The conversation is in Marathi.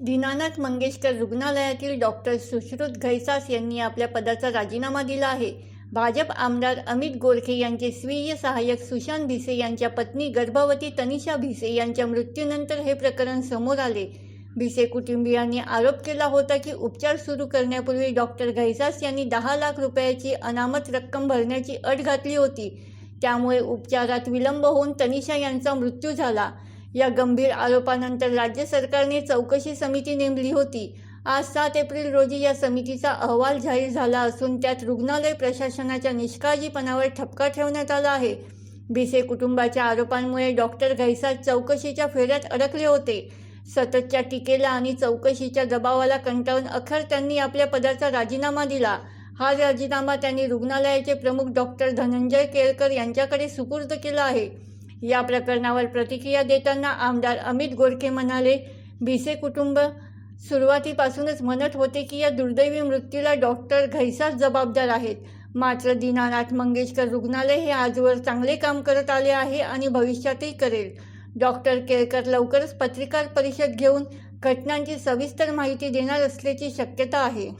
दीनानाथ मंगेशकर रुग्णालयातील डॉक्टर सुश्रुत घैसास यांनी आपल्या पदाचा राजीनामा दिला आहे. भाजप आमदार अमित गोरखे यांचे स्वीय सहाय्यक सुशांत भिसे यांच्या पत्नी गर्भवती तनिषा भिसे यांच्या मृत्यूनंतर हे प्रकरण समोर आले. भिसे कुटुंबियांनी आरोप केला होता की उपचार सुरू करण्यापूर्वी डॉक्टर घैसास यांनी दहा लाख रुपयाची अनामत रक्कम भरण्याची अट घातली होती. त्यामुळे उपचारात विलंब होऊन तनिषा यांचा मृत्यू झाला. या गंभीर आरोपानंतर राज्य सरकारने चौकशी समिती नेमली होती. आज सात एप्रिल रोजी या समितीचा अहवाल जाहीर झाला असून त्यात रुग्णालय प्रशासनाच्या निष्काळजीपणावर ठपका ठेवण्यात आला आहे. भिसे कुटुंबाच्या आरोपांमुळे डॉक्टर घैसास चौकशीच्या फेऱ्यात अडकले होते. सततच्या टीकेला आणि चौकशीच्या दबावाला कंटाळून अखेर त्यांनी आपल्या पदाचा राजीनामा दिला. हा राजीनामा त्यांनी रुग्णालयाचे प्रमुख डॉक्टर धनंजय केळकर यांच्याकडे सुपूर्द केला आहे. या प्रकरणावर प्रतिक्रिया देताना आमदार अमित गोरखे म्हणाले भिसे कुटुंब सुरुवातीपासूनच म्हणत होते की या दुर्दैवी मृत्यूला डॉक्टर घैसाच जबाबदार आहेत. मात्र दीनानाथ मंगेशकर रुग्णालय हे आजवर चांगले काम करत आले आहे आणि भविष्यातही करेल. डॉक्टर केळकर लवकरच पत्रकार परिषद घेऊन घटनांची सविस्तर माहिती देणार असल्याची शक्यता आहे.